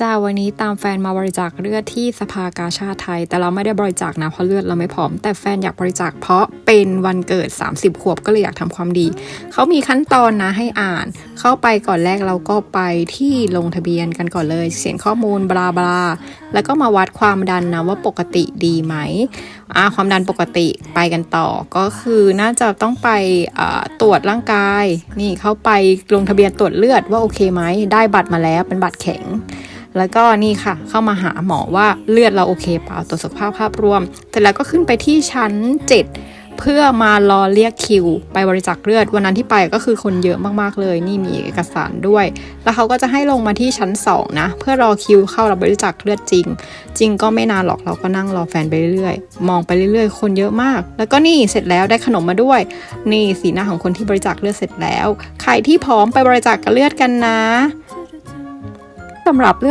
จ้าวันนี้ตามแฟนมาบริจาคเลือดที่สภากาชาติไทย แต่เราไม่ได้บริจาคนะเพราะเลือดเราไม่พร้อม แต่แฟนอยากบริจาคเพราะเป็นวันเกิด 30 ขวบก็เลยอยากทำความดี เขามีขั้นตอนนะให้อ่าน เข้าไปก่อนแรกเราก็ไปที่ลงทะเบียนกันก่อนเลยเขียนข้อมูลบลาบลาแล้วก็มาวัดความดันนะว่าปกติดีไหมอ่าความดันปกติไปกันต่อก็คือน่าจะต้องไปตรวจร่างกาย นี่เข้าไปลงทะเบียนตรวจเลือดว่าโอเคไหมได้บัตรมาแล้วเป็นบัตรแข็ง แล้วก็นี่ค่ะ เข้ามาหาหมอว่าเลือดเราโอเคเปล่าตรวจสุขภาพภาพรวมเสร็จแล้วก็ขึ้นไปที่ชั้น 7 เพื่อมารอเรียกคิว ไปบริจาคเลือด วันนั้นที่ไปก็คือคนเยอะมากๆเลย นี่มีเอกสารด้วย แล้วเขาก็จะให้ลงมาที่ชั้น 2 นะ เพื่อรอคิวเข้ารับบริจาคเลือดจริง จริงก็ไม่นานหรอกเราก็นั่งรอแฟนไปเรื่อยๆ มองไปเรื่อยๆ คนเยอะมาก แล้วก็นี่เสร็จแล้วได้ขนมมาด้วย นี่สีหน้าของคนที่บริจาคเลือดเสร็จแล้ว ใครที่พร้อมไปบริจาคเลือดกันนะสำหรับเลือด